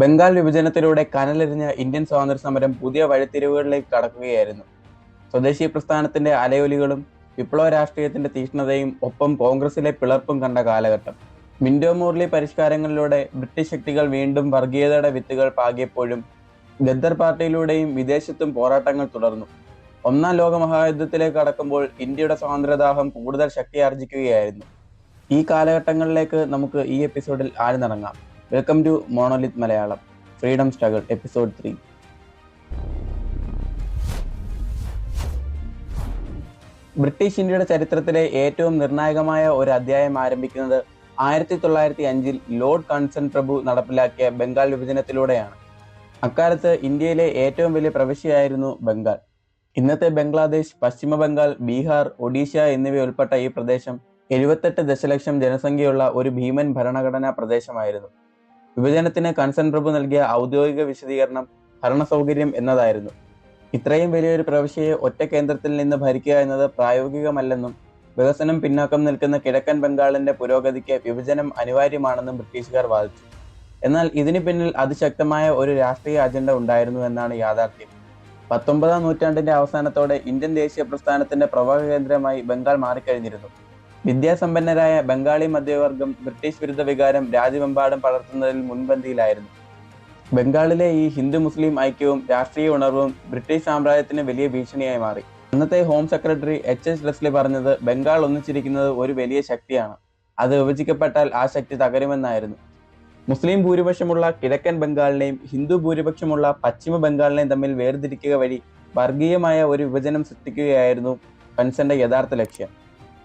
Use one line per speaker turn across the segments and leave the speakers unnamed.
Bengal വിഭജനത്തിലൂടെ കനലെറിഞ്ഞ Indian സ്വാതന്ത്ര്യ സമരം പുതിയ വഴിത്തിരിവുകളിലേക്ക് കടക്കുകയായിരുന്നു. സ്വദേശി പ്രസ്ഥാനത്തിന്റെ അലയൊലികളും വിപ്ലവ രാഷ്ട്രീയത്തിന്റെ തീഷ്ണതയും ഒപ്പം കോൺഗ്രസിലെ പിളർപ്പും കണ്ട കാലഘട്ടം. മിൻഡോ മോർലി പരിഷ്കാരങ്ങളിലൂടെ ബ്രിട്ടീഷ് ശക്തികൾ വീണ്ടും വർഗീയതയുടെ വിത്തുകൾ പാകിയപ്പോഴും ഗദ്ദർ പാർട്ടിയിലൂടെയും വിദേശത്തും പോരാട്ടങ്ങൾ തുടർന്നു. ഒന്നാം ലോക മഹായുദ്ധത്തിലേക്ക് കടക്കുമ്പോൾ ഇന്ത്യയുടെ സ്വാതന്ത്ര്യദാഹം കൂടുതൽ ശക്തിയാർജിക്കുകയായിരുന്നു ഈ കാലഘട്ടങ്ങളിലേക്ക് നമുക്ക് ഈ എപ്പിസോഡിൽ ആഴ്ന്നിറങ്ങാം. Welcome to Monolith Malayalam freedom struggle episode three British ഇന്ത്യയുടെ ചരിത്രത്തിലെ ഏറ്റവും നിർണായകമായ ഒരു അധ്യായം ആരംഭിക്കുന്നത് ആയിരത്തി തൊള്ളായിരത്തി അഞ്ചിൽ ലോർഡ് കൺസൺ പ്രഭു നടപ്പിലാക്കിയ ബംഗാൾ വിഭജനത്തിലൂടെയാണ്. അക്കാലത്ത് ഇന്ത്യയിലെ ഏറ്റവും വലിയ പ്രവിശ്യയായിരുന്നു ബംഗാൾ. ഇന്നത്തെ ബംഗ്ലാദേശ് പശ്ചിമ ബംഗാൾ ബീഹാർ ഒഡീഷ എന്നിവ ഉൾപ്പെട്ട ഈ പ്രദേശം എഴുപത്തെട്ട് ദശലക്ഷം ജനസംഖ്യയുള്ള ഒരു ഭീമൻ ഭരണഘടനാ പ്രദേശമായിരുന്നു. വിഭജനത്തിന് കൺസൺ പ്രഭു നൽകിയ ഔദ്യോഗിക വിശദീകരണം ഭരണ സൗകര്യം എന്നതായിരുന്നു. ഇത്രയും വലിയൊരു പ്രവിശ്യയെ ഒറ്റ കേന്ദ്രത്തിൽ നിന്ന് ഭരിക്കുക എന്നത് പ്രായോഗികമല്ലെന്നും വികസനം പിന്നാക്കം നിൽക്കുന്ന കിഴക്കൻ ബംഗാളിന്റെ പുരോഗതിക്ക് വിഭജനം അനിവാര്യമാണെന്നും ബ്രിട്ടീഷുകാർ വാദിച്ചു. എന്നാൽ ഇതിനു പിന്നിൽ അതിശക്തമായ ഒരു രാഷ്ട്രീയ അജണ്ട ഉണ്ടായിരുന്നു എന്നാണ് യാഥാർത്ഥ്യം. പത്തൊമ്പതാം നൂറ്റാണ്ടിന്റെ അവസാനത്തോടെ ഇന്ത്യൻ ദേശീയ പ്രസ്ഥാനത്തിന്റെ പ്രവാഹ കേന്ദ്രമായി ബംഗാൾ മാറിക്കഴിഞ്ഞിരുന്നു. വിദ്യാസമ്പന്നരായ ബംഗാളി മധ്യവർഗം ബ്രിട്ടീഷ് വിരുദ്ധ വികാരം രാജ്യമെമ്പാടും പടർത്തുന്നതിൽ മുൻപന്തിയിലായിരുന്നു. ബംഗാളിലെ ഈ ഹിന്ദു മുസ്ലിം ഐക്യവും രാഷ്ട്രീയ ഉണർവും ബ്രിട്ടീഷ് സാമ്രാജ്യത്തിന് വലിയ ഭീഷണിയായി മാറി. അന്നത്തെ home secretary H S Leslie പറഞ്ഞത് ബംഗാൾ ഒന്നിച്ചിരിക്കുന്നത് ഒരു വലിയ ശക്തിയാണ്. അത് വിഭജിക്കപ്പെട്ടാൽ ആ ശക്തി തകരുമെന്നായിരുന്നു. മുസ്ലിം ഭൂരിപക്ഷമുള്ള കിഴക്കൻ ബംഗാളിനെയും ഹിന്ദു ഭൂരിപക്ഷമുള്ള പശ്ചിമ ബംഗാളിനെയും തമ്മിൽ വേർതിരിക്കുക വഴി വർഗീയമായ ഒരു വിഭജനം സൃഷ്ടിക്കുകയായിരുന്നു കൺസന്റെ യഥാർത്ഥ ലക്ഷ്യം.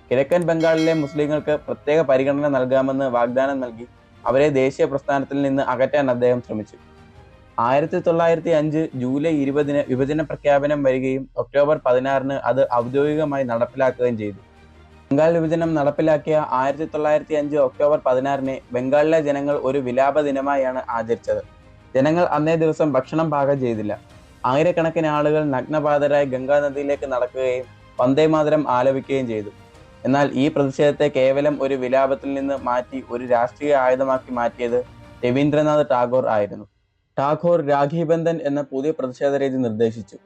കിഴക്കൻ ബംഗാളിലെ മുസ്ലിങ്ങൾക്ക് പ്രത്യേക പരിഗണന നൽകാമെന്ന് വാഗ്ദാനം നൽകി അവരെ ദേശീയ പ്രസ്ഥാനത്തിൽ നിന്ന് അകറ്റാൻ അദ്ദേഹം ശ്രമിച്ചു. ആയിരത്തി തൊള്ളായിരത്തി അഞ്ച് ജൂലൈ ഇരുപതിന് വിഭജന പ്രഖ്യാപനം വരികയും ഒക്ടോബർ പതിനാറിന് അത് ഔദ്യോഗികമായി നടപ്പിലാക്കുകയും ചെയ്തു. ബംഗാൾ വിഭജനം നടപ്പിലാക്കിയ ആയിരത്തി തൊള്ളായിരത്തി അഞ്ച് ഒക്ടോബർ പതിനാറിന് ബംഗാളിലെ ജനങ്ങൾ ഒരു വിലാപ ദിനമായാണ് ആചരിച്ചത്. ജനങ്ങൾ അന്നേ ദിവസം ഭക്ഷണം പാകം ചെയ്തില്ല. ആയിരക്കണക്കിന് ആളുകൾ നഗ്നപാതരായി ഗംഗാനദിയിലേക്ക് നടക്കുകയും വന്ദേമാതരം ആലപിക്കുകയും ചെയ്തു. എന്നാൽ ഈ പ്രതിഷേധത്തെ കേവലം ഒരു വിലാപത്തിൽ നിന്ന് മാറ്റി ഒരു രാഷ്ട്രീയ ആയുധമാക്കി മാറ്റിയത് രവീന്ദ്രനാഥ് ടാഗോർ ആയിരുന്നു. ടാഗോർ രാഖി ബന്ധൻ എന്ന പുതിയ പ്രതിഷേധ രീതി നിർദ്ദേശിച്ചു.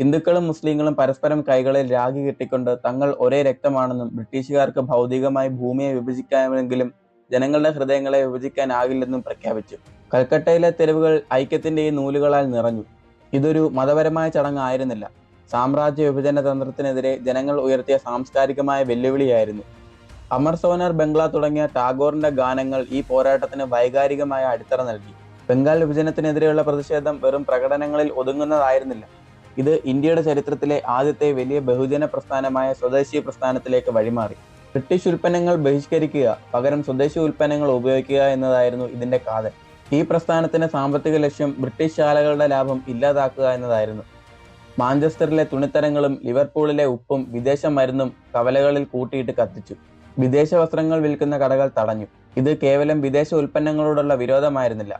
ഹിന്ദുക്കളും മുസ്ലിങ്ങളും പരസ്പരം കൈകളിൽ രാഖി കെട്ടിക്കൊണ്ട് തങ്ങൾ ഒരേ രക്തമാണെന്നും ബ്രിട്ടീഷുകാർക്ക് ഭൗതികമായി ഭൂമിയെ വിഭജിക്കാമെങ്കിലും ജനങ്ങളുടെ ഹൃദയങ്ങളെ വിഭജിക്കാനാകില്ലെന്നും പ്രഖ്യാപിച്ചു. കൽക്കട്ടയിലെ തെരുവുകൾ ഐക്യത്തിന്റെ ഈ നൂലുകളാൽ നിറഞ്ഞു. ഇതൊരു മതപരമായ ചടങ്ങായിരുന്നില്ല സാമ്രാജ്യ വിഭജന തന്ത്രത്തിനെതിരെ ജനങ്ങൾ ഉയർത്തിയ സാംസ്കാരികമായ വെല്ലുവിളിയായിരുന്നു. അമർ സോനർ ബംഗ്ല തുടങ്ങിയ ടാഗോറിന്റെ ഗാനങ്ങൾ ഈ പോരാട്ടത്തിന് വൈകാരികമായ അടിത്തറ നൽകി. ബംഗാൾ വിഭജനത്തിനെതിരെയുള്ള പ്രതിഷേധം വെറും പ്രകടനങ്ങളിൽ ഒതുങ്ങുന്നതായിരുന്നില്ല. ഇത് ഇന്ത്യയുടെ ചരിത്രത്തിലെ ആദ്യത്തെ വലിയ ബഹുജന പ്രസ്ഥാനമായ സ്വദേശി പ്രസ്ഥാനത്തിലേക്ക് വഴിമാറി. ബ്രിട്ടീഷ് ഉൽപ്പന്നങ്ങൾ ബഹിഷ്കരിക്കുക പകരം സ്വദേശി ഉൽപ്പന്നങ്ങൾ ഉപയോഗിക്കുക എന്നതായിരുന്നു ഇതിന്റെ കാതൽ. ഈ പ്രസ്ഥാനത്തിന്റെ സാമ്പത്തിക ലക്ഷ്യം ബ്രിട്ടീഷ് ശാലകളുടെ ലാഭം ഇല്ലാതാക്കുക എന്നതായിരുന്നു. മാഞ്ചസ്റ്ററിലെ തുണിത്തരങ്ങളും ലിവർപൂളിലെ ഉപ്പും വിദേശ മരുന്നും കവലകളിൽ കൂട്ടിയിട്ട് കത്തിച്ചു. വിദേശ വസ്ത്രങ്ങൾ വിൽക്കുന്ന കടകൾ തടഞ്ഞു. ഇത് കേവലം വിദേശ ഉൽപ്പന്നങ്ങളോടുള്ള വിരോധമായിരുന്നില്ല.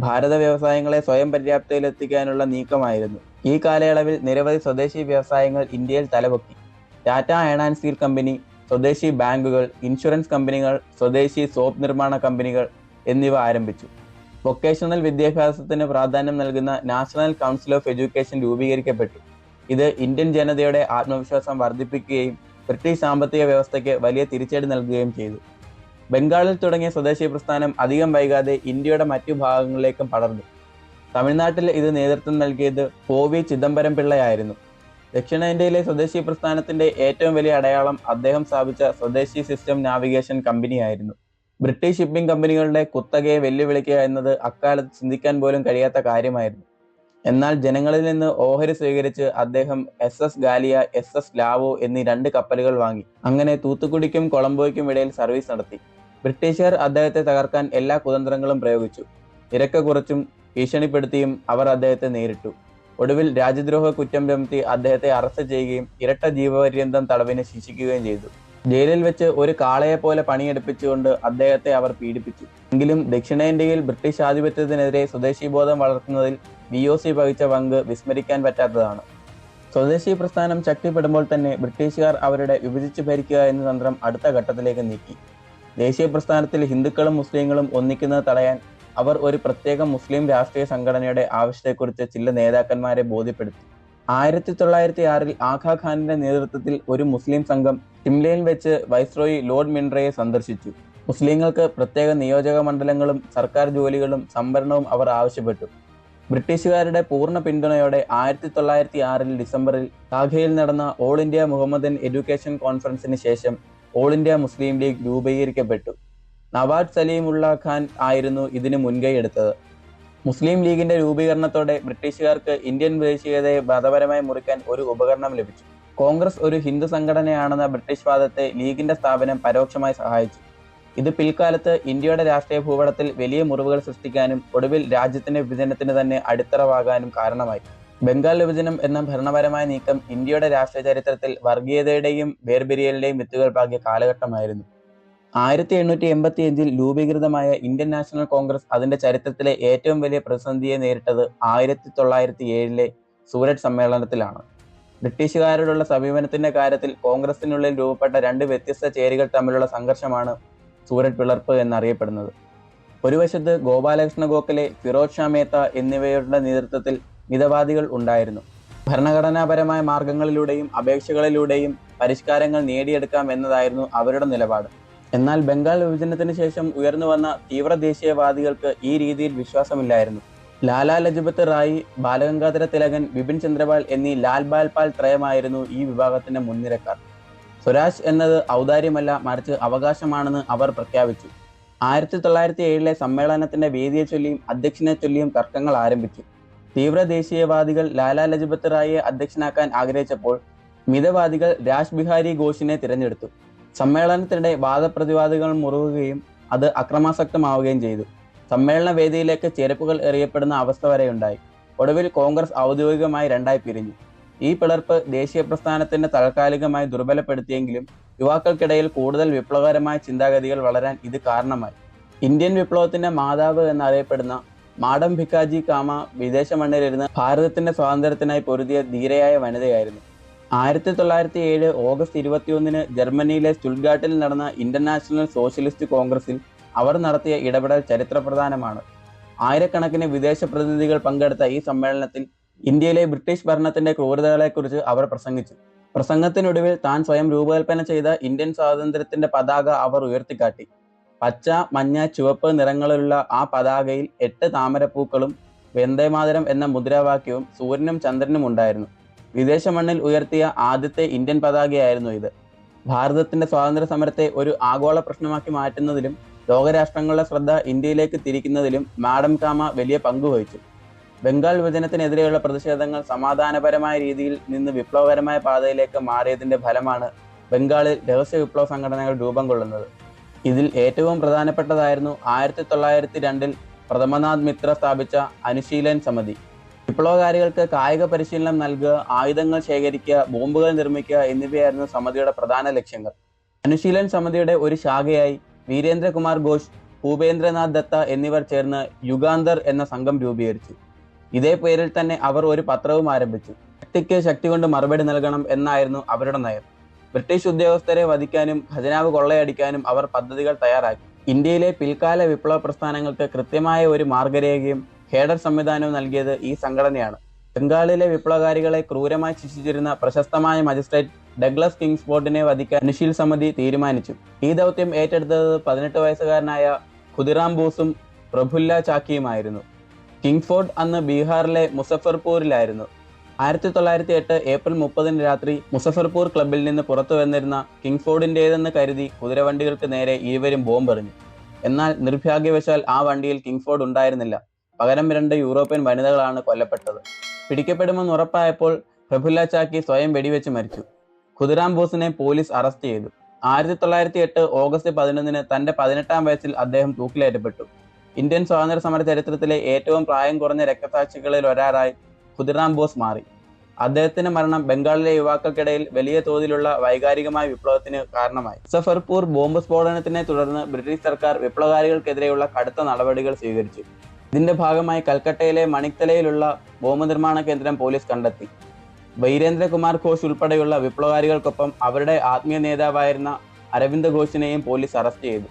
ഭാരത വ്യവസായങ്ങളെ സ്വയം പര്യാപ്തയിലെത്തിക്കാനുള്ള നീക്കമായിരുന്നു. ഈ കാലയളവിൽ നിരവധി സ്വദേശി വ്യവസായങ്ങൾ ഇന്ത്യയിൽ തലപൊക്കി. Tata iron and steel company സ്വദേശി ബാങ്കുകൾ ഇൻഷുറൻസ് കമ്പനികൾ സ്വദേശി സോപ്പ് നിർമ്മാണ കമ്പനികൾ എന്നിവ ആരംഭിച്ചു. വൊക്കേഷണൽ വിദ്യാഭ്യാസത്തിന് പ്രാധാന്യം നൽകുന്ന നാഷണൽ കൗൺസിൽ ഓഫ് എഡ്യൂക്കേഷൻ രൂപീകരിക്കപ്പെട്ടു. ഇത് ഇന്ത്യൻ ജനതയുടെ ആത്മവിശ്വാസം വർദ്ധിപ്പിക്കുകയും ബ്രിട്ടീഷ് സാമ്പത്തിക വ്യവസ്ഥയ്ക്ക് വലിയ തിരിച്ചടി നൽകുകയും ചെയ്തു. ബംഗാളിൽ തുടങ്ങിയ സ്വദേശി പ്രസ്ഥാനം അധികം വൈകാതെ ഇന്ത്യയുടെ മറ്റു ഭാഗങ്ങളിലേക്കും പടർന്നു. തമിഴ്നാട്ടിൽ ഇത് നേതൃത്വം നൽകിയത് കോവി ചിദംബരം പിള്ളയായിരുന്നു. ദക്ഷിണേന്ത്യയിലെ സ്വദേശി പ്രസ്ഥാനത്തിന്റെ ഏറ്റവും വലിയ അടയാളം അദ്ദേഹം സ്ഥാപിച്ച സ്വദേശി സിസ്റ്റം നാവിഗേഷൻ കമ്പനിയായിരുന്നു. ബ്രിട്ടീഷ് ഷിപ്പിംഗ് കമ്പനികളുടെ കുത്തകയെ വെല്ലുവിളിക്കുക എന്നത് അക്കാലത്ത് ചിന്തിക്കാൻ പോലും കഴിയാത്ത കാര്യമായിരുന്നു. എന്നാൽ ജനങ്ങളിൽ നിന്ന് ഓഹരി സ്വീകരിച്ച് അദ്ദേഹം S S Gallia S S Lawoe എന്നീ രണ്ട് കപ്പലുകൾ വാങ്ങി. അങ്ങനെ തൂത്തുക്കുടിക്കും കൊളംബോയ്ക്കും ഇടയിൽ സർവീസ് നടത്തി. ബ്രിട്ടീഷുകാർ അദ്ദേഹത്തെ തകർക്കാൻ എല്ലാ കുതന്ത്രങ്ങളും പ്രയോഗിച്ചു. നിരക്ക് കുറച്ചും ഭീഷണിപ്പെടുത്തിയും അവർ അദ്ദേഹത്തെ നേരിട്ടു. ഒടുവിൽ രാജ്യദ്രോഹ കുറ്റം ചുമത്തി അദ്ദേഹത്തെ അറസ്റ്റ് ചെയ്യുകയും ഇരട്ട ജീവപര്യന്തം തടവിന് ശിക്ഷിക്കുകയും ചെയ്തു. ജയിലിൽ വെച്ച് ഒരു കാളയെ പോലെ പണിയെടുപ്പിച്ചുകൊണ്ട് അദ്ദേഹത്തെ അവർ പീഡിപ്പിച്ചു. എങ്കിലും ദക്ഷിണേന്ത്യയിൽ ബ്രിട്ടീഷ് ആധിപത്യത്തിനെതിരെ സ്വദേശി ബോധം വളർത്തുന്നതിൽ വി ഒ സി വഹിച്ച പങ്ക് വിസ്മരിക്കാൻ പറ്റാത്തതാണ്. സ്വദേശി പ്രസ്ഥാനം ശക്തിപ്പെടുമ്പോൾ തന്നെ ബ്രിട്ടീഷുകാർ അവരുടെ വിഭജിച്ച് ഭരിക്കുക എന്ന തന്ത്രം അടുത്ത ഘട്ടത്തിലേക്ക് നീക്കി. ദേശീയ പ്രസ്ഥാനത്തിൽ ഹിന്ദുക്കളും മുസ്ലിങ്ങളും ഒന്നിക്കുന്നത് തടയാൻ അവർ ഒരു പ്രത്യേക മുസ്ലിം രാഷ്ട്രീയ സംഘടനയുടെ ആവശ്യത്തെക്കുറിച്ച് ചില നേതാക്കന്മാരെ ബോധ്യപ്പെടുത്തി. ആയിരത്തി തൊള്ളായിരത്തി ആറിൽ ആഖാ ഖാനിന്റെ നേതൃത്വത്തിൽ ഒരു മുസ്ലിം സംഘം ഷിംലയിൽ വെച്ച് വൈസ്രോയി ലോർഡ് മിൻറയെ സന്ദർശിച്ചു. മുസ്ലിങ്ങൾക്ക് പ്രത്യേക നിയോജക മണ്ഡലങ്ങളും സർക്കാർ ജോലികളും സംവരണവും അവർ ആവശ്യപ്പെട്ടു. ബ്രിട്ടീഷുകാരുടെ പൂർണ പിന്തുണയോടെ ആയിരത്തി തൊള്ളായിരത്തി ആറിൽ ഡിസംബറിൽ ധാഖയിൽ നടന്ന ഓൾ ഇന്ത്യ മുഹമ്മദൻ എഡ്യൂക്കേഷൻ കോൺഫറൻസിന് ശേഷം ഓൾ ഇന്ത്യ മുസ്ലിം ലീഗ് രൂപീകരിക്കപ്പെട്ടു. നവാബ് സലീമുള്ള ഖാൻ ആയിരുന്നു ഇതിന് മുൻകൈ എടുത്തത്. മുസ്ലിം ലീഗിന്റെ രൂപീകരണത്തോടെ ബ്രിട്ടീഷുകാർക്ക് ഇന്ത്യൻ ദേശീയതയെ മതപരമായി മുറിക്കാൻ ഒരു ഉപകരണം ലഭിച്ചു. കോൺഗ്രസ് ഒരു ഹിന്ദു സംഘടനയാണെന്ന ബ്രിട്ടീഷ് വാദത്തെ ലീഗിന്റെ സ്ഥാപനം പരോക്ഷമായി സഹായിച്ചു. ഇത് പിൽക്കാലത്ത് ഇന്ത്യയുടെ രാഷ്ട്രീയ ഭൂപടത്തിൽ വലിയ മുറിവുകൾ സൃഷ്ടിക്കാനും ഒടുവിൽ രാജ്യത്തിന്റെ വിഭജനത്തിന് തന്നെ അടിത്തറവാകാനും കാരണമായി. ബംഗാൾ വിഭജനം എന്ന ഭരണപരമായ നീക്കം ഇന്ത്യയുടെ രാഷ്ട്രീയ ചരിത്രത്തിൽ വർഗീയതയുടെയും വേർപിരിയലിന്റെയും വിത്തുകൾ പാകിയ കാലഘട്ടമായിരുന്നു. ആയിരത്തി എണ്ണൂറ്റി എൺപത്തി അഞ്ചിൽ രൂപീകൃതമായ ഇന്ത്യൻ നാഷണൽ കോൺഗ്രസ് അതിന്റെ ചരിത്രത്തിലെ ഏറ്റവും വലിയ പ്രതിസന്ധിയെ നേരിട്ടത് ആയിരത്തി തൊള്ളായിരത്തി ഏഴിലെ സൂരറ്റ് സമ്മേളനത്തിലാണ്. ബ്രിട്ടീഷുകാരോടുള്ള സമീപനത്തിന്റെ കാര്യത്തിൽ കോൺഗ്രസിനുള്ളിൽ രൂപപ്പെട്ട രണ്ട് വ്യത്യസ്ത ചേരികൾ തമ്മിലുള്ള സംഘർഷമാണ് സൂരറ്റ് പിളർപ്പ് എന്നറിയപ്പെടുന്നത്. ഒരു വശത്ത് ഗോപാലകൃഷ്ണ ഗോഖലെ ഫിറോസ് ഷാ മേത്ത എന്നിവയുടെ നേതൃത്വത്തിൽ മിതവാദികൾ ഉണ്ടായിരുന്നു. ഭരണഘടനാപരമായ മാർഗങ്ങളിലൂടെയും അപേക്ഷകളിലൂടെയും പരിഷ്കാരങ്ങൾ നേടിയെടുക്കാം എന്നതായിരുന്നു അവരുടെ നിലപാട്. എന്നാൽ ബംഗാൾ വിഭജനത്തിന് ശേഷം ഉയർന്നു വന്ന തീവ്ര ദേശീയവാദികൾക്ക് ഈ രീതിയിൽ വിശ്വാസമില്ലായിരുന്നു. ലാലാ ലജപത് റായ് ബാലഗംഗാധര തിലകൻ ബിപിൻ ചന്ദ്രപാൽ എന്നീ ലാൽ ബാൽ പാൽ ത്രയമായിരുന്നു ഈ വിഭാഗത്തിന്റെ മുൻനിരക്കാർ. സ്വരാജ് എന്നത് ഔദാര്യമല്ല മറിച്ച് അവകാശമാണെന്ന് അവർ പ്രഖ്യാപിച്ചു. ആയിരത്തി തൊള്ളായിരത്തി ഏഴിലെ സമ്മേളനത്തിന്റെ വേദിയെ ചൊല്ലിയും അധ്യക്ഷനെ ചൊല്ലിയും തർക്കങ്ങൾ ആരംഭിച്ചു. തീവ്ര ദേശീയവാദികൾ ലാലാ ലജപത് റായിയെ അധ്യക്ഷനാക്കാൻ ആഗ്രഹിച്ചപ്പോൾ മിതവാദികൾ രാജ് ബിഹാരി ഘോഷിനെ തിരഞ്ഞെടുത്തു. സമ്മേളനത്തിനിടെ വാദപ്രതിവാദികൾ മുറുകുകയും അത് അക്രമാസക്തമാവുകയും ചെയ്തു. സമ്മേളന വേദിയിലേക്ക് ചെരുപ്പുകൾ എറിയപ്പെടുന്ന അവസ്ഥ വരെയുണ്ടായി. ഒടുവിൽ കോൺഗ്രസ് ഔദ്യോഗികമായി രണ്ടായി പിരിഞ്ഞു. ഈ പിളർപ്പ് ദേശീയ പ്രസ്ഥാനത്തിന്റെ താൽക്കാലികമായി ദുർബലപ്പെടുത്തിയെങ്കിലും യുവാക്കൾക്കിടയിൽ കൂടുതൽ വിപ്ലവകരമായ ചിന്താഗതികൾ വളരാൻ ഇത് കാരണമായി. ഇന്ത്യൻ വിപ്ലവത്തിന്റെ മാതാവ് എന്നറിയപ്പെടുന്ന മാഡം ഭിക്കാജി കാമ വിദേശ മണ്ണിലിരുന്ന് ഭാരതത്തിന്റെ സ്വാതന്ത്ര്യത്തിനായി പൊരുതിയ ധീരയായ വനിതയായിരുന്നു. ആയിരത്തി തൊള്ളായിരത്തി ഏഴ് ഓഗസ്റ്റ് ഇരുപത്തിയൊന്നിന് ജർമ്മനിയിലെ സ്റ്റുൽഗാട്ടിൽ നടന്ന ഇന്റർനാഷണൽ സോഷ്യലിസ്റ്റ് കോൺഗ്രസിൽ അവർ നടത്തിയ ഇടപെടൽ ചരിത്രപ്രധാനമാണ്. ആയിരക്കണക്കിന് വിദേശ പ്രതിനിധികൾ പങ്കെടുത്ത ഈ സമ്മേളനത്തിൽ ഇന്ത്യയിലെ ബ്രിട്ടീഷ് ഭരണത്തിന്റെ ക്രൂരതകളെക്കുറിച്ച് അവർ പ്രസംഗിച്ചു. പ്രസംഗത്തിനൊടുവിൽ താൻ സ്വയം രൂപകൽപ്പന ചെയ്ത ഇന്ത്യൻ സ്വാതന്ത്ര്യത്തിന്റെ പതാക അവർ ഉയർത്തിക്കാട്ടി. പച്ച മഞ്ഞ ചുവപ്പ് നിറങ്ങളിലുള്ള ആ പതാകയിൽ എട്ട് താമരപ്പൂക്കളും വെന്തേമാതരം എന്ന മുദ്രാവാക്യവും സൂര്യനും ചന്ദ്രനും ഉണ്ടായിരുന്നു. വിദേശ മണ്ണിൽ ഉയർത്തിയ ആദ്യത്തെ ഇന്ത്യൻ പതാകയായിരുന്നു ഇത്. ഭാരതത്തിന്റെ സ്വാതന്ത്ര്യ സമരത്തെ ഒരു ആഗോള പ്രശ്നമാക്കി മാറ്റുന്നതിലും ലോകരാഷ്ട്രങ്ങളുടെ ശ്രദ്ധ ഇന്ത്യയിലേക്ക് തിരിക്കുന്നതിലും മാഡം കാമ വലിയ പങ്ക് വഹിച്ചു. ബംഗാൾ വിഭജനത്തിനെതിരെയുള്ള പ്രതിഷേധങ്ങൾ സമാധാനപരമായ രീതിയിൽ നിന്ന് വിപ്ലവകരമായ പാതയിലേക്ക് മാറിയതിന്റെ ഫലമാണ് ബംഗാളിൽ രഹസ്യ വിപ്ലവ സംഘടനകൾ രൂപം കൊള്ളുന്നത്. ഇതിൽ ഏറ്റവും പ്രധാനപ്പെട്ടതായിരുന്നു ആയിരത്തി തൊള്ളായിരത്തി രണ്ടിൽ പ്രഥമനാഥ് മിത്ര സ്ഥാപിച്ച അനുശീലൻ സമിതി. വിപ്ലവകാരികൾക്ക് കായിക പരിശീലനം നൽകുക ആയുധങ്ങൾ ശേഖരിക്കുക ബോംബുകൾ നിർമ്മിക്കുക എന്നിവയായിരുന്നു സമിതിയുടെ പ്രധാന ലക്ഷ്യങ്ങൾ. അനുശീലൻ സമിതിയുടെ ഒരു ശാഖയായി വീരേന്ദ്രകുമാർ ഘോഷ് ഭൂപേന്ദ്രനാഥ് ദത്ത എന്നിവർ ചേർന്ന് യുഗാന്തർ എന്ന സംഘം രൂപീകരിച്ചു. ഇതേ പേരിൽ തന്നെ അവർ ഒരു പത്രവും ആരംഭിച്ചു. ശക്തിക്ക് ശക്തി കൊണ്ട് മറുപടി നൽകണം എന്നായിരുന്നു അവരുടെ നയം. ബ്രിട്ടീഷ് ഉദ്യോഗസ്ഥരെ വധിക്കാനും ഖജനാവ് കൊള്ളയടിക്കാനും അവർ പദ്ധതികൾ തയ്യാറാക്കി. ഇന്ത്യയിലെ പിൽക്കാല വിപ്ലവ പ്രസ്ഥാനങ്ങൾക്ക് കൃത്യമായ ഒരു മാർഗരേഖയും ഹേഡർ സംവിധാനവും നൽകിയത് ഈ സംഘടനയാണ്. ബംഗാളിലെ വിപ്ലവകാരികളെ ക്രൂരമായി ശിക്ഷിച്ചിരുന്ന പ്രശസ്തമായ മജിസ്ട്രേറ്റ് ഡഗ്ലസ് കിങ്സ്ഫോർഡിനെ വധിക്കാൻ അനുശീൽ സമിതി തീരുമാനിച്ചു. ഈ ദൗത്യം ഏറ്റെടുത്തത് പതിനെട്ട് വയസ്സുകാരനായ ഖുദിറാം ബോസും പ്രഫുല്ല ചാക്കിയുമായിരുന്നു. കിങ്ഫോർഡ് അന്ന് ബീഹാറിലെ മുസഫർപൂരിലായിരുന്നു. ആയിരത്തി തൊള്ളായിരത്തി എട്ട് ഏപ്രിൽ മുപ്പതിന് രാത്രി മുസഫർപൂർ ക്ലബിൽ നിന്ന് പുറത്തു വന്നിരുന്ന കിങ്ഫോർഡിന്റേതെന്ന് കരുതി കുതിരവണ്ടികൾക്ക് നേരെ ഇരുവരും ബോംബെറിഞ്ഞു. എന്നാൽ നിർഭാഗ്യവശാൽ ആ വണ്ടിയിൽ കിങ്ഫോർഡ് ഉണ്ടായിരുന്നില്ല. പകരം രണ്ട് യൂറോപ്യൻ വനിതകളാണ് കൊല്ലപ്പെട്ടത്. പിടിക്കപ്പെടുമെന്ന് ഉറപ്പായപ്പോൾ പ്രഫുല്ല ചാക്കി സ്വയം വെടിവെച്ച് മരിച്ചു. ഖുദിറാം ബോസിനെ പോലീസ് അറസ്റ്റ് ചെയ്തു. ആയിരത്തി തൊള്ളായിരത്തി എട്ട് ഓഗസ്റ്റ് പതിനൊന്നിന് തന്റെ പതിനെട്ടാം വയസ്സിൽ അദ്ദേഹം തൂക്കിലേറ്റപ്പെട്ടു. ഇന്ത്യൻ സ്വാതന്ത്ര്യ സമര ചരിത്രത്തിലെ ഏറ്റവും പ്രായം കുറഞ്ഞ രക്തസാക്ഷികളിൽ ഒരാളായി ഖുദിറാം ബോസ് മാറി. അദ്ദേഹത്തിന്റെ മരണം ബംഗാളിലെ യുവാക്കൾക്കിടയിൽ വലിയ തോതിലുള്ള വൈകാരികമായ വിപ്ലവത്തിന് കാരണമായി. സഫർപൂർ ബോംബ് സ്ഫോടനത്തിനെ തുടർന്ന് ബ്രിട്ടീഷ് സർക്കാർ വിപ്ലവകാരികൾക്കെതിരെയുള്ള കടുത്ത നടപടികൾ സ്വീകരിച്ചു. ഇതിന്റെ ഭാഗമായി കൽക്കട്ടയിലെ മണിക്തലയിലുള്ള ബോംബ് കേന്ദ്രം പോലീസ് കണ്ടെത്തി. വൈരേന്ദ്രകുമാർ ഘോഷ് ഉൾപ്പെടെയുള്ള വിപ്ലവകാരികൾക്കൊപ്പം അവരുടെ ആത്മീയ നേതാവായിരുന്ന അരവിന്ദ് ഘോഷിനെയും പോലീസ് അറസ്റ്റ് ചെയ്തു.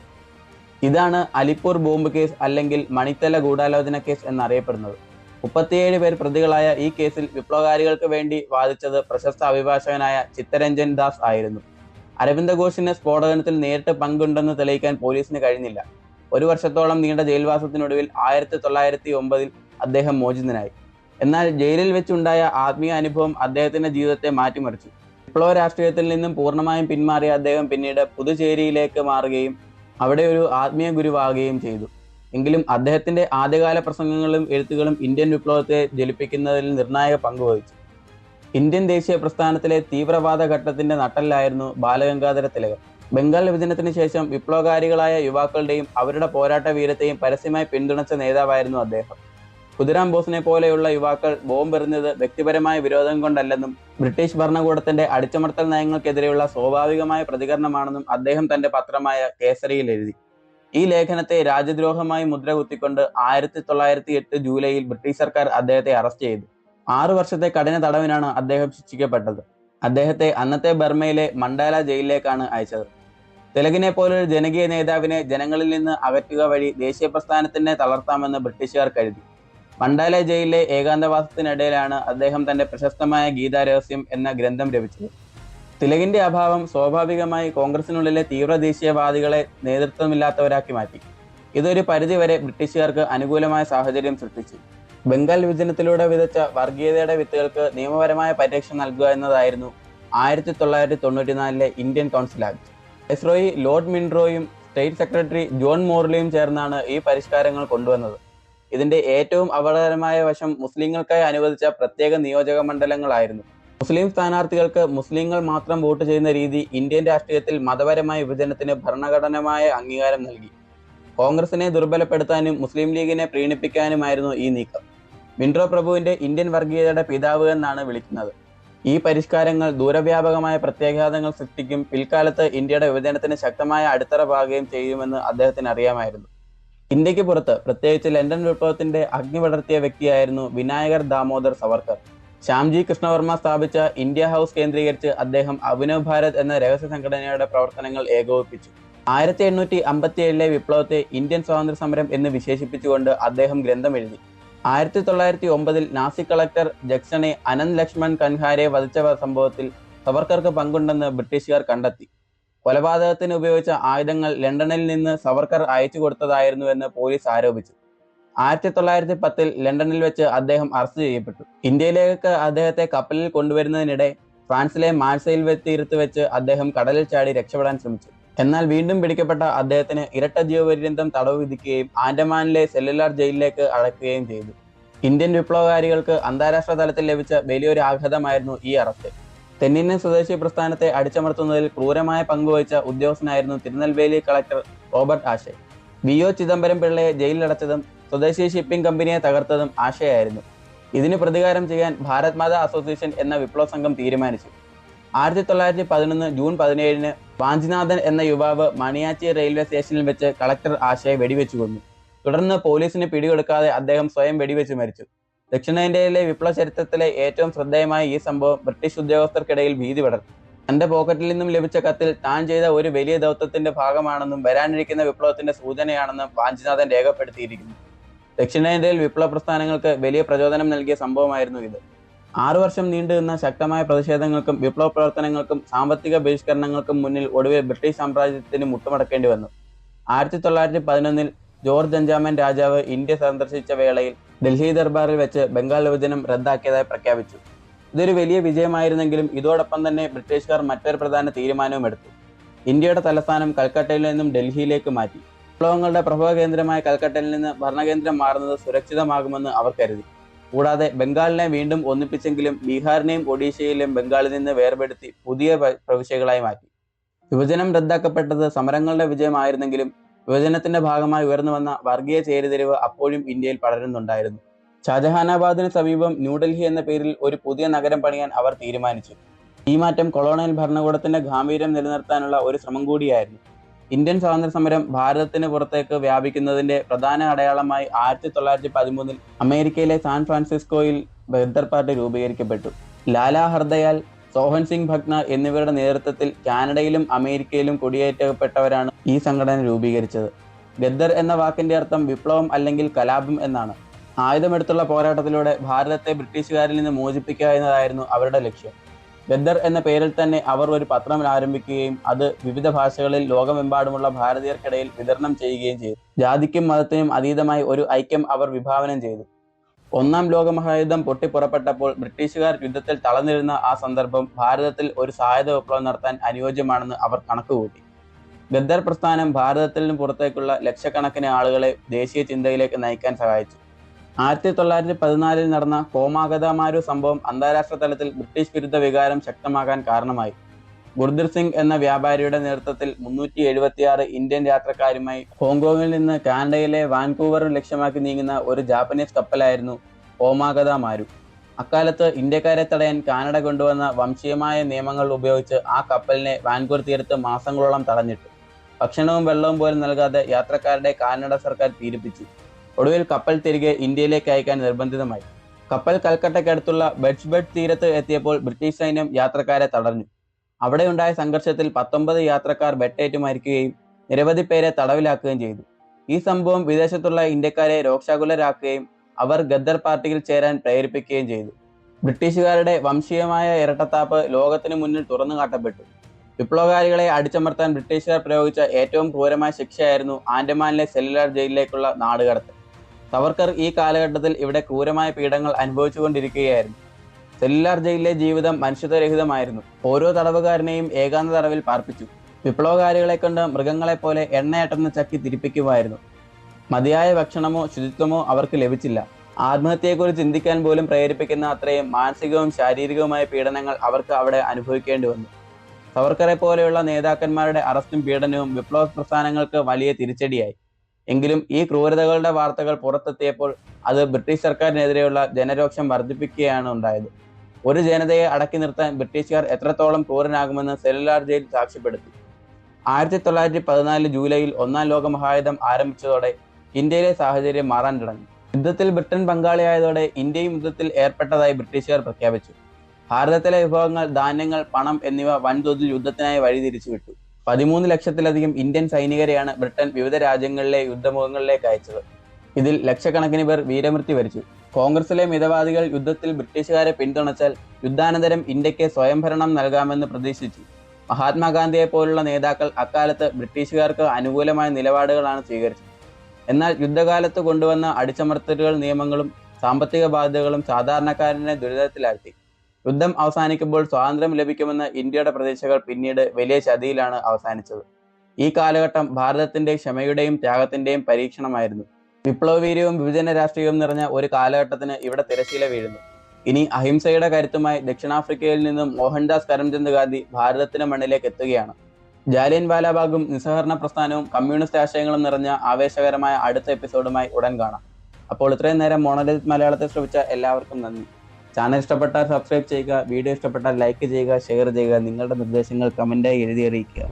ഇതാണ് അലിപ്പൂർ ബോംബ് കേസ് അല്ലെങ്കിൽ മണിത്തല ഗൂഢാലോചന കേസ് എന്നറിയപ്പെടുന്നത്. മുപ്പത്തിയേഴ് പേർ പ്രതികളായ ഈ കേസിൽ വിപ്ലവകാരികൾക്ക് വേണ്ടി വാദിച്ചത് പ്രശസ്ത അഭിഭാഷകനായ ചിത്തരഞ്ജൻ ദാസ് ആയിരുന്നു. അരവിന്ദ ഘോഷിന് സ്ഫോടനത്തിൽ നേരിട്ട് പങ്കുണ്ടെന്ന് തെളിയിക്കാൻ പോലീസിന് കഴിഞ്ഞില്ല. ഒരു വർഷത്തോളം നീണ്ട ജയിൽവാസത്തിനൊടുവിൽ ആയിരത്തി തൊള്ളായിരത്തി ഒമ്പതിൽ അദ്ദേഹം മോചിതനായി. എന്നാൽ ജയിലിൽ വെച്ചുണ്ടായ ആത്മീയ അനുഭവം അദ്ദേഹത്തിന്റെ ജീവിതത്തെ മാറ്റിമറിച്ചു. വിപ്ലവ രാഷ്ട്രീയത്തിൽ നിന്നും പൂർണമായും പിന്മാറിയ അദ്ദേഹം പിന്നീട് പുതുചേരിയിലേക്ക് മാറുകയും അവിടെ ഒരു ആത്മീയ ഗുരുവാകുകയും ചെയ്തു. എങ്കിലും അദ്ദേഹത്തിന്റെ ആദ്യകാല പ്രസംഗങ്ങളും എഴുത്തുകളും ഇന്ത്യൻ വിപ്ലവത്തെ ജലിപ്പിക്കുന്നതിൽ നിർണായക പങ്കുവഹിച്ചു ഇന്ത്യൻ ദേശീയ പ്രസ്ഥാനത്തിലെ തീവ്രവാദ ഘട്ടത്തിന്റെ നട്ടലിലായിരുന്നു ബാലഗംഗാധര തിലകൻ ബംഗാൾ വിഭജനത്തിന് ശേഷം വിപ്ലവകാരികളായ യുവാക്കളുടെയും അവരുടെ പോരാട്ട വീരത്തെയും പരസ്യമായി പിന്തുണച്ച നേതാവായിരുന്നു അദ്ദേഹം. കുതിരാം ബോസിനെ പോലെയുള്ള യുവാക്കൾ ബോംബെറിഞ്ഞത് വ്യക്തിപരമായ വിരോധം കൊണ്ടല്ലെന്നും ബ്രിട്ടീഷ് ഭരണകൂടത്തിന്റെ അടിച്ചമർത്തൽ നയങ്ങൾക്കെതിരെയുള്ള സ്വാഭാവികമായ പ്രതികരണമാണെന്നും അദ്ദേഹം തന്റെ പത്രമായ കേസരിയിൽ എഴുതി. ഈ ലേഖനത്തെ രാജ്യദ്രോഹമായി മുദ്ര കുത്തിക്കൊണ്ട് ആയിരത്തി തൊള്ളായിരത്തി എട്ട് ജൂലൈയിൽ ബ്രിട്ടീഷ് സർക്കാർ അദ്ദേഹത്തെ അറസ്റ്റ് ചെയ്തു. ആറു വർഷത്തെ കഠിന തടവിനാണ് അദ്ദേഹം ശിക്ഷിക്കപ്പെട്ടത്. അദ്ദേഹത്തെ അന്നത്തെ ബർമയിലെ മണ്ടാല ജയിലിലേക്കാണ് അയച്ചത്. തിലകിനെ പോലൊരു ജനകീയ നേതാവിനെ ജനങ്ങളിൽ നിന്ന് അകറ്റുക വഴി ദേശീയ പ്രസ്ഥാനത്തിനെ തളർത്താമെന്ന് ബ്രിട്ടീഷുകാർ കരുതി. മണ്ടാല ജയിലിലെ ഏകാന്തവാസത്തിനിടയിലാണ് അദ്ദേഹം തന്റെ പ്രശസ്തമായ ഗീതാരഹസ്യം എന്ന ഗ്രന്ഥം രചിച്ചത്. തിലകിന്റെ അഭാവം സ്വാഭാവികമായി കോൺഗ്രസിനുള്ളിലെ തീവ്ര ദേശീയവാദികളെ നേതൃത്വമില്ലാത്തവരാക്കി മാറ്റി. ഇതൊരു പരിധിവരെ ബ്രിട്ടീഷുകാർക്ക് അനുകൂലമായ സാഹചര്യം സൃഷ്ടിച്ചു. ബംഗാൾ വിഭജനത്തിലൂടെ വിതച്ച വർഗീയതയുടെ വിത്തുകൾക്ക് നിയമപരമായ പരിരക്ഷ നൽകുക എന്നതായിരുന്നു ആയിരത്തി തൊള്ളായിരത്തി തൊണ്ണൂറ്റിനാലിലെ Indian council act viceroy lord മിൻട്രോയും state secretary John മോർലിയും ചേർന്നാണ് ഈ പരിഷ്കാരങ്ങൾ കൊണ്ടുവന്നത്. ഇതിന്റെ ഏറ്റവും അപകടകരമായ വശം മുസ്ലിങ്ങൾക്കായി അനുവദിച്ച പ്രത്യേക നിയോജക മണ്ഡലങ്ങളായിരുന്നു. മുസ്ലിം സ്ഥാനാർത്ഥികൾക്ക് മുസ്ലിങ്ങൾ മാത്രം വോട്ട് ചെയ്യുന്ന രീതി ഇന്ത്യൻ രാഷ്ട്രീയത്തിൽ മതപരമായ വിഭജനത്തിന് ഭരണഘടനമായ അംഗീകാരം നൽകി. കോൺഗ്രസിനെ ദുർബലപ്പെടുത്താനും മുസ്ലിം ലീഗിനെ പ്രീണിപ്പിക്കാനുമായിരുന്നു ഈ നീക്കം. മിൻട്രോ പ്രഭുവിന്റെ ഇന്ത്യൻ വർഗീയതയുടെ പിതാവ് എന്നാണ് വിളിക്കുന്നത്. ഈ പരിഷ്കാരങ്ങൾ ദൂരവ്യാപകമായ പ്രത്യാഘാതങ്ങൾ സൃഷ്ടിക്കും. പിൽക്കാലത്ത് ഇന്ത്യയുടെ വിഭജനത്തിന് ശക്തമായ അടിത്തറ പാകുകയും ചെയ്യുമെന്ന് അദ്ദേഹത്തിന് അറിയാമായിരുന്നു. ഇന്ത്യയ്ക്ക് പുറത്ത് പ്രത്യേകിച്ച് ലണ്ടൻ വിപ്ലവത്തിന്റെ അഗ്നി പടർത്തിയ വ്യക്തിയായിരുന്നു വിനായകർ ദാമോദർ സവർക്കർ. ശ്യാംജി കൃഷ്ണവർമ്മ സ്ഥാപിച്ച ഇന്ത്യ ഹൗസ് കേന്ദ്രീകരിച്ച് അദ്ദേഹം അഭിനവ് ഭാരത് എന്ന രഹസ്യ സംഘടനയുടെ പ്രവർത്തനങ്ങൾ ഏകോപിപ്പിച്ചു. ആയിരത്തി എണ്ണൂറ്റി അമ്പത്തി ഏഴിലെ വിപ്ലവത്തെ ഇന്ത്യൻ സ്വാതന്ത്ര്യ സമരം എന്ന് വിശേഷിപ്പിച്ചുകൊണ്ട് അദ്ദേഹം ഗ്രന്ഥം എഴുതി. ആയിരത്തി തൊള്ളായിരത്തി ഒമ്പതിൽ നാസി കളക്ടർ ജക്സണെ അനന്ത് ലക്ഷ്മൺ കൻഹാരെ വധിച്ച സംഭവത്തിൽ സവർക്കർക്ക് പങ്കുണ്ടെന്ന് ബ്രിട്ടീഷുകാർ കണ്ടെത്തി. കൊലപാതകത്തിന് ഉപയോഗിച്ച ആയുധങ്ങൾ ലണ്ടനിൽ നിന്ന് സവർക്കർ അയച്ചു കൊടുത്തതായിരുന്നുവെന്ന് പോലീസ് ആരോപിച്ചു. ആയിരത്തി തൊള്ളായിരത്തി പത്തിൽ ലണ്ടനിൽ വെച്ച് അദ്ദേഹം അറസ്റ്റ് ചെയ്യപ്പെട്ടു. ഇന്ത്യയിലേക്ക് അദ്ദേഹത്തെ കപ്പലിൽ കൊണ്ടുവരുന്നതിനിടെ ഫ്രാൻസിലെ മാൻസയിൽ തീരത്ത് വെച്ച് അദ്ദേഹം കടലിൽ ചാടി രക്ഷപ്പെടാൻ ശ്രമിച്ചു. എന്നാൽ വീണ്ടും പിടിക്കപ്പെട്ട അദ്ദേഹത്തിന് ഇരട്ട ജീവപര്യന്തം തടവ് വിധിക്കുകയും ആൻഡമാനിലെ സെല്ലുലാർ ജയിലിലേക്ക് അടക്കുകയും ചെയ്തു. ഇന്ത്യൻ വിപ്ലവകാരികൾക്ക് അന്താരാഷ്ട്ര തലത്തിൽ ലഭിച്ച വലിയൊരു ആഘാതമായിരുന്നു ഈ അറസ്റ്റ്. തെന്നിന്ത്യൻ സ്വദേശി പ്രസ്ഥാനത്തെ അടിച്ചമർത്തുന്നതിൽ ക്രൂരമായ പങ്കുവഹിച്ച ഉദ്യോഗസ്ഥനായിരുന്നു Tirunelveli collector Robert Ashe V. O. Chidambaram പിള്ളയെ ജയിലിലടച്ചതും സ്വദേശി ഷിപ്പിംഗ് കമ്പനിയെ തകർത്തതും ആശയായിരുന്നു ഇതിന് പ്രതികാരം ചെയ്യാൻ ഭാരത് മാതാ അസോസിയേഷൻ എന്ന വിപ്ലവ സംഘം തീരുമാനിച്ചു. ആയിരത്തി തൊള്ളായിരത്തി പതിനൊന്ന് ജൂൺ പതിനേഴിന് വാഞ്ചിനാഥൻ എന്ന യുവാവ് മണിയാച്ചി റെയിൽവേ സ്റ്റേഷനിൽ വെച്ച് കളക്ടർ ആശയെ വെടിവെച്ചു കൊന്നു. തുടർന്ന് പോലീസിന് പിടികൊടുക്കാതെ അദ്ദേഹം സ്വയം വെടിവെച്ച് മരിച്ചു. ദക്ഷിണേന്ത്യയിലെ വിപ്ലവ ചരിത്രത്തിലെ ഏറ്റവും ശ്രദ്ധേയമായ ഈ സംഭവം ബ്രിട്ടീഷ് ഉദ്യോഗസ്ഥർക്കിടയിൽ ഭീതി പടർന്നു. തന്റെ പോക്കറ്റിൽ നിന്നും ലഭിച്ച കത്തിൽ താൻ ചെയ്ത ഒരു വലിയ ദൗത്യത്തിന്റെ ഭാഗമാണെന്നും വരാനിരിക്കുന്ന വിപ്ലവത്തിന്റെ സൂചനയാണെന്നും വാഞ്ചിനാഥൻ രേഖപ്പെടുത്തിയിരിക്കുന്നു. ദക്ഷിണേന്ത്യയിൽ വിപ്ലവ പ്രസ്ഥാനങ്ങൾക്ക് വലിയ പ്രചോദനം നൽകിയ സംഭവമായിരുന്നു ഇത്. ആറു വർഷം നീണ്ടുനിന്ന ശക്തമായ പ്രതിഷേധങ്ങൾക്കും വിപ്ലവ പ്രവർത്തനങ്ങൾക്കും സാമ്പത്തിക ബഹിഷ്കരണങ്ങൾക്കും മുന്നിൽ ഒടുവിൽ ബ്രിട്ടീഷ് സാമ്രാജ്യത്തിന് മുട്ടുമടക്കേണ്ടി വന്നു. ആയിരത്തി തൊള്ളായിരത്തി പതിനൊന്നിൽ ജോർജ് അഞ്ചാമൻ രാജാവ് ഇന്ത്യ സന്ദർശിച്ച വേളയിൽ ഡൽഹി ദർബാറിൽ വെച്ച് ബംഗാൾ വിഭജനം റദ്ദാക്കിയതായി പ്രഖ്യാപിച്ചു. ഇതൊരു വലിയ വിജയമായിരുന്നെങ്കിലും ഇതോടൊപ്പം തന്നെ ബ്രിട്ടീഷുകാർ മറ്റൊരു പ്രധാന തീരുമാനവും എടുത്തു. ഇന്ത്യയുടെ തലസ്ഥാനം കൽക്കട്ടയിൽ നിന്നും ഡൽഹിയിലേക്ക് മാറ്റി. വിപ്ലവങ്ങളുടെ പ്രഭവ കേന്ദ്രമായ കൽക്കട്ടയിൽ നിന്ന് ഭരണകേന്ദ്രം മാറുന്നത് സുരക്ഷിതമാകുമെന്ന് അവർ കരുതി. കൂടാതെ ബംഗാളിനെ വീണ്ടും ഒന്നിപ്പിച്ചെങ്കിലും ബീഹാറിനെയും ഒഡീഷയിലെയും ബംഗാളിൽ നിന്ന് വേർപെടുത്തി പുതിയ പ്രവിശ്യകളായി മാറ്റി. വിഭജനം റദ്ദാക്കപ്പെട്ടത് സമരങ്ങളുടെ വിജയമായിരുന്നെങ്കിലും വിഭജനത്തിന്റെ ഭാഗമായി ഉയർന്നു വന്ന വർഗീയ ചേരിതിരിവ് അപ്പോഴും ഇന്ത്യയിൽ പടരുന്നുണ്ടായിരുന്നു. ഷാജഹാനാബാദിന് സമീപം ന്യൂഡൽഹി എന്ന പേരിൽ ഒരു പുതിയ നഗരം പണിയാൻ അവർ തീരുമാനിച്ചു. ഈ മാറ്റം കൊളോണിയൽ ഭരണകൂടത്തിന്റെ ഗാംഭീര്യം നിലനിർത്താനുള്ള ഒരു ശ്രമം കൂടിയായിരുന്നു. ഇന്ത്യൻ സ്വാതന്ത്ര്യ സമരം ഭാരതത്തിന് പുറത്തേക്ക് വ്യാപിക്കുന്നതിന്റെ പ്രധാന അടയാളമായി ആയിരത്തി തൊള്ളായിരത്തി പതിമൂന്നിൽ അമേരിക്കയിലെ സാൻ ഫ്രാൻസിസ്കോയിൽ ബദർ പാർട്ടി രൂപീകരിക്കപ്പെട്ടു. ലാലാ ഹർദയാൽ സോഹൻ സിംഗ് ഭഗ്ന എന്നിവരുടെ നേതൃത്വത്തിൽ കാനഡയിലും അമേരിക്കയിലും കുടിയേറ്റപ്പെട്ടവരാണ് ഈ സംഘടന രൂപീകരിച്ചത്. ഗദ്ദർ എന്ന വാക്കിന്റെ അർത്ഥം വിപ്ലവം അല്ലെങ്കിൽ കലാപം എന്നാണ്. ആയുധമെടുത്തുള്ള പോരാട്ടത്തിലൂടെ ഭാരതത്തെ ബ്രിട്ടീഷുകാരിൽ നിന്ന് മോചിപ്പിക്കുക എന്നതായിരുന്നു അവരുടെ ലക്ഷ്യം. ഗദ്ദർ എന്ന പേരിൽ തന്നെ അവർ ഒരു പത്രം ആരംഭിക്കുകയും അത് വിവിധ ഭാഷകളിൽ ലോകമെമ്പാടുമുള്ള ഭാരതീയർക്കിടയിൽ വിതരണം ചെയ്യുകയും ചെയ്തു. ജാതിക്കും മതത്തിനും അതീതമായി ഒരു ഐക്യം അവർ വിഭാവനം ചെയ്തു. ഒന്നാം ലോകമഹായുദ്ധം പൊട്ടിപ്പുറപ്പെട്ടപ്പോൾ ബ്രിട്ടീഷുകാർ യുദ്ധത്തിൽ തളർന്നിരുന്ന ആ സന്ദർഭം ഭാരതത്തിൽ ഒരു സായുധ വിപ്ലവം നടത്താൻ അനുയോജ്യമാണെന്ന് അവർ കണക്കുകൂട്ടി. ഗദ്ദർ പ്രസ്ഥാനം ഭാരതത്തിൽ നിന്ന് പുറത്തേക്കുള്ള ലക്ഷക്കണക്കിന് ആളുകളെ ദേശീയ ചിന്തയിലേക്ക് നയിക്കാൻ സഹായിച്ചു. ആയിരത്തി തൊള്ളായിരത്തി പതിനാലിൽ നടന്ന കോമാഗതമാരു സംഭവം അന്താരാഷ്ട്ര തലത്തിൽ ബ്രിട്ടീഷ് വിരുദ്ധ വികാരം ശക്തമാകാൻ കാരണമായി. ഗുർദർ സിംഗ് എന്ന വ്യാപാരിയുടെ നേതൃത്വത്തിൽ മുന്നൂറ്റി എഴുപത്തിയാറ് ഇന്ത്യൻ യാത്രക്കാരുമായി ഹോങ്കോങ്ങിൽ നിന്ന് കാനഡയിലെ വാൻകൂവർ ലക്ഷ്യമാക്കി നീങ്ങുന്ന ഒരു ജാപ്പനീസ് കപ്പലായിരുന്നു ഓമാഗത മാരു അക്കാലത്ത് ഇന്ത്യക്കാരെ തടയാൻ കാനഡ കൊണ്ടുവന്ന വംശീയമായ നിയമങ്ങൾ ഉപയോഗിച്ച് ആ കപ്പലിനെ വാൻകൂർ തീരത്ത് മാസങ്ങളോളം തടഞ്ഞിട്ടു. ഭക്ഷണവും വെള്ളവും പോലും നൽകാതെ യാത്രക്കാരുടെ കാനഡ സർക്കാർ പീഡിപ്പിച്ചു. ഒടുവിൽ കപ്പൽ തിരികെ ഇന്ത്യയിലേക്ക് അയക്കാൻ നിർബന്ധിതമായി. കപ്പൽ കൽക്കട്ടയ്ക്കടുത്തുള്ള ബെഡ്സ്ബെഡ് തീരത്ത് എത്തിയപ്പോൾ ബ്രിട്ടീഷ് സൈന്യം യാത്രക്കാരെ തടഞ്ഞു. അവിടെയുണ്ടായ സംഘർഷത്തിൽ പത്തൊമ്പത് യാത്രക്കാർ വെട്ടേറ്റ് മരിക്കുകയും നിരവധി പേരെ തടവിലാക്കുകയും ചെയ്തു. ഈ സംഭവം വിദേശത്തുള്ള ഇന്ത്യക്കാരെ രോക്ഷാകുലരാക്കുകയും അവർ ഗദ്ദർ പാർട്ടിയിൽ ചേരാൻ പ്രേരിപ്പിക്കുകയും ചെയ്തു. ബ്രിട്ടീഷുകാരുടെ വംശീയമായ ഇരട്ടത്താപ്പ് ലോകത്തിന് മുന്നിൽ തുറന്നു കാട്ടപ്പെട്ടു. വിപ്ലവകാരികളെ അടിച്ചമർത്താൻ ബ്രിട്ടീഷുകാർ പ്രയോഗിച്ച ഏറ്റവും ക്രൂരമായ ശിക്ഷയായിരുന്നു ആൻഡമാനിലെ സെല്ലുലാർ ജയിലിലേക്കുള്ള നാടുകടത്തൽ. സവർക്കർ ഈ കാലഘട്ടത്തിൽ ഇവിടെ ക്രൂരമായ പീഡങ്ങൾ അനുഭവിച്ചുകൊണ്ടിരിക്കുകയായിരുന്നു. സെല്ലുലാർ ജയിലിലെ ജീവിതം മനുഷ്യത്വരഹിതമായിരുന്നു. ഓരോ തടവുകാരനെയും ഏകാന്ത തടവിൽ പാർപ്പിച്ചു. വിപ്ലവകാരികളെ കൊണ്ട് മൃഗങ്ങളെ പോലെ എണ്ണയട്ടുന്ന ചക്കി തിരിപ്പിക്കുമായിരുന്നു. മതിയായ ഭക്ഷണമോ ശുചിത്വമോ അവർക്ക് ലഭിച്ചില്ല. ആത്മഹത്യയെക്കുറിച്ച് ചിന്തിക്കാൻ പോലും പ്രേരിപ്പിക്കുന്ന അത്രയും മാനസികവും ശാരീരികവുമായ പീഡനങ്ങൾ അവർക്ക് അവിടെ അനുഭവിക്കേണ്ടി വന്നു. സവർക്കറെ പോലെയുള്ള നേതാക്കന്മാരുടെ അറസ്റ്റും പീഡനവും വിപ്ലവ പ്രസ്ഥാനങ്ങൾക്ക് വലിയ തിരിച്ചടിയായി. എങ്കിലും ഈ ക്രൂരതകളുടെ വാർത്തകൾ പുറത്തെത്തിയപ്പോൾ അത് ബ്രിട്ടീഷ് സർക്കാരിനെതിരെയുള്ള ജനരോക്ഷം വർദ്ധിപ്പിക്കുകയാണ് ഉണ്ടായത്. ഒരു ജനതയെ അടക്കി നിർത്താൻ ബ്രിട്ടീഷുകാർ എത്രത്തോളം ക്രൂരനാകുമെന്ന് സെല്ലുലാർ ജയിൽ സാക്ഷ്യപ്പെടുത്തി. ആയിരത്തി തൊള്ളായിരത്തി പതിനാല് ജൂലൈയിൽ ഒന്നാം ലോക മഹായുദ്ധം ആരംഭിച്ചതോടെ ഇന്ത്യയിലെ സാഹചര്യം മാറാൻ തുടങ്ങി. യുദ്ധത്തിൽ ബ്രിട്ടൻ പങ്കാളിയായതോടെ ഇന്ത്യയും യുദ്ധത്തിൽ ഏർപ്പെട്ടതായി ബ്രിട്ടീഷുകാർ പ്രഖ്യാപിച്ചു. ഭാരതത്തിലെ വിഭവങ്ങൾ ധാന്യങ്ങൾ പണം എന്നിവ വൻതോതിൽ യുദ്ധത്തിനായി വഴിതിരിച്ചു വിട്ടു പതിമൂന്ന് ലക്ഷത്തിലധികം ഇന്ത്യൻ സൈനികരെയാണ് ബ്രിട്ടൻ വിവിധ രാജ്യങ്ങളിലെ യുദ്ധമുഖങ്ങളിലേക്ക് അയച്ചത്. ഇതിൽ ലക്ഷക്കണക്കിന് പേർ വീരമൃത്യു വരിച്ചു. കോൺഗ്രസിലെ മിതവാദികൾ യുദ്ധത്തിൽ ബ്രിട്ടീഷുകാരെ പിന്തുണച്ചാൽ യുദ്ധാനന്തരം ഇന്ത്യയ്ക്ക് സ്വയംഭരണം നൽകാമെന്ന് പ്രതീക്ഷിച്ചു. മഹാത്മാഗാന്ധിയെ പോലുള്ള നേതാക്കൾ അക്കാലത്ത് ബ്രിട്ടീഷുകാർക്ക് അനുകൂലമായ നിലപാടുകളാണ് സ്വീകരിച്ചത്. എന്നാൽ യുദ്ധകാലത്ത് കൊണ്ടുവന്ന അടിച്ചമർത്തലുകൾ നിയമങ്ങളും സാമ്പത്തിക ബാധ്യതകളും സാധാരണക്കാരനെ ദുരിതത്തിലാഴ്ത്തി. യുദ്ധം അവസാനിക്കുമ്പോൾ സ്വാതന്ത്ര്യം ലഭിക്കുമെന്ന ഇന്ത്യയുടെ പ്രതീക്ഷകൾ പിന്നീട് വലിയ ചതിയിലാണ് അവസാനിച്ചത്. ഈ കാലഘട്ടം ഭാരതത്തിന്റെ ക്ഷമയുടെയും ത്യാഗത്തിന്റെയും പരീക്ഷണമായിരുന്നു. വിപ്ലവീര്യവും വിഭജന രാഷ്ട്രീയവും നിറഞ്ഞ ഒരു കാലഘട്ടത്തിന് ഇവിടെ തിരശീല വീഴുന്നു. ഇനി അഹിംസയുടെ കരുത്തുമായി ദക്ഷിണാഫ്രിക്കയിൽ നിന്നും മോഹൻദാസ് കരംചന്ദ് ഗാന്ധി ഭാരതത്തിന്റെ മണ്ണിലേക്ക് എത്തുകയാണ്. ജാലിയൻ വാലാബാഗും നിസ്സഹകരണ പ്രസ്ഥാനവും കമ്മ്യൂണിസ്റ്റ് ആശയങ്ങളും നിറഞ്ഞ ആവേശകരമായ അടുത്ത എപ്പിസോഡുമായി ഉടൻ കാണാം. അപ്പോൾ ഇത്രയും നേരം മോണലിത് മലയാളത്തെ ശ്രമിച്ച എല്ലാവർക്കും നന്ദി. ചാനൽ ഇഷ്ടപ്പെട്ടാൽ സബ്സ്ക്രൈബ് ചെയ്യുക വീഡിയോ ഇഷ്ടപ്പെട്ടാൽ ലൈക്ക് ചെയ്യുക ഷെയർ ചെയ്യുക നിങ്ങളുടെ നിർദ്ദേശങ്ങൾ കമന്റായി എഴുതി അറിയിക്കുക.